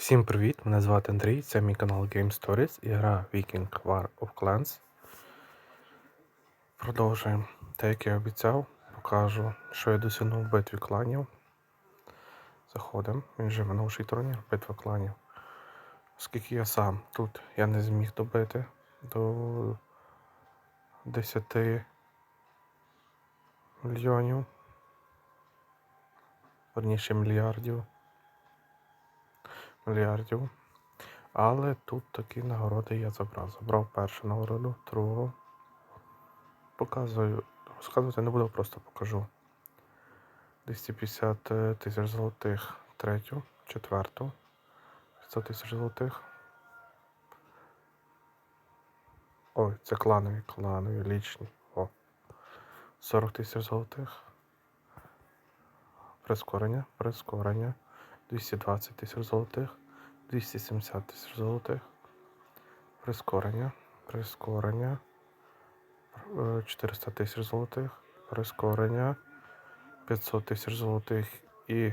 Всім привіт! Мене звати Андрій, це мій канал Game Stories і гра Viking War of Clans. Продовжуємо. Те, як я обіцяв, покажу, що я досягнув в битві кланів. Заходимо. Він вже минувший турнір, битва кланів. Оскільки я сам тут я не зміг добити до 10 мільйонів. Верніше мільярдів мільярдів. Але тут такі нагороди я забрав. Забрав першу нагороду, другу. Показую. Розказувати не буду, просто покажу. 250 тисяч золотих третю, четверту. 500 тисяч золотих. Ой, це кланові, кланові, лічні. О. 40 тисяч золотих. Прискорення, прискорення. 220 тисяч золотих, 270 тисяч золотих, прискорення, прискорення, е, 400 тисяч золотих, прискорення, 500 тисяч золотих і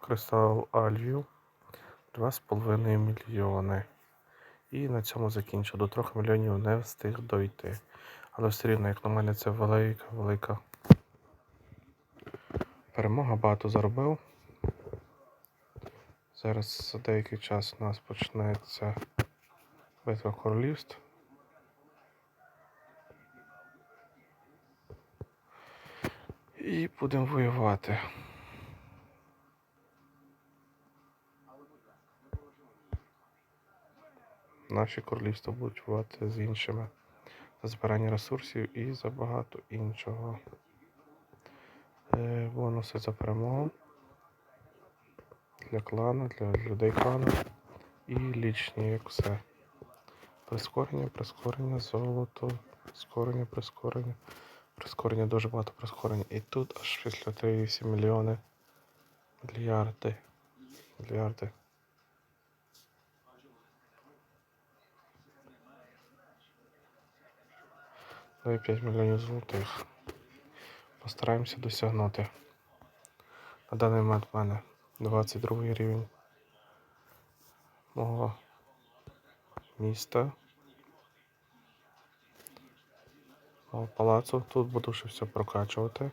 кристал Альвію 2,5 мільйони. І на цьому закінчив. До 3 мільйонів не встиг дойти. Але все рівно, як на мене, це велика, велика перемога. Багато заробив. Зараз за деякий час у нас почнеться битва королівств. І будемо воювати. Наші королівства будуть воювати з іншими за збирання ресурсів і за багато іншого. Е, Бонуси за перемогу для клану, для людей клану і лічні, як все. Прискорення, прискорення, золото, прискорення, прискорення, прискорення, дуже багато прискорення. І тут аж після 3,8 мільйони мільярди. Мільярди. І 5 мільйонів золотих. Постараємося досягнути. На даний момент в мене 22 рівень мого міста. Мого палацу. Тут буду ще все прокачувати.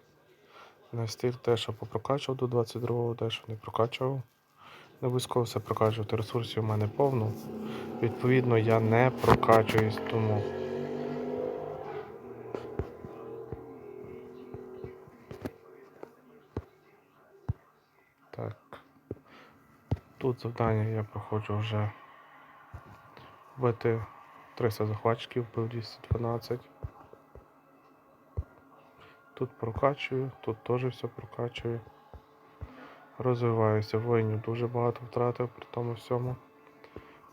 Не встиг те, що попрокачував до 22-го, дещо не прокачував. Не обов'язково все прокачувати. Ресурсів у мене повно. Відповідно, я не прокачуюсь тому. Так. Тут завдання я проходжу вже вбити 300 захватчиків, вбив 212. Тут прокачую, тут теж все прокачую. Розвиваюся, воїнів дуже багато втратив при тому всьому.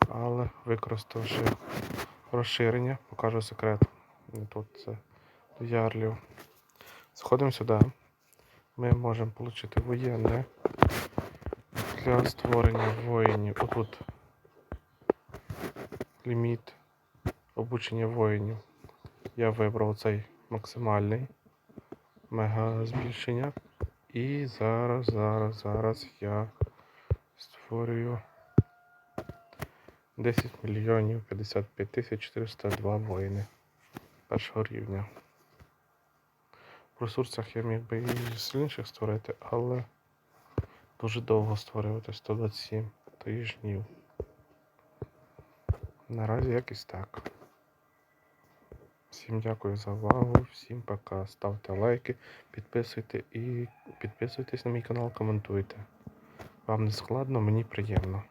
Але використавши розширення, покажу секрет. Тут це до ярлів. Сходимо сюди. Ми можемо отримати воєнне для створення воїнів. Отут ліміт обучення воїнів. Я вибрав цей максимальний мега збільшення. І зараз, зараз, зараз я створюю 10 мільйонів 55 тисяч 402 воїни першого рівня. В ресурсах я міг би і сильніших створити, але дуже довго створювати 127 тижнів. Наразі якось так. Всім дякую за увагу, всім пока. Ставте лайки, підписуйте і підписуйтесь на мій канал, коментуйте. Вам не складно, мені приємно.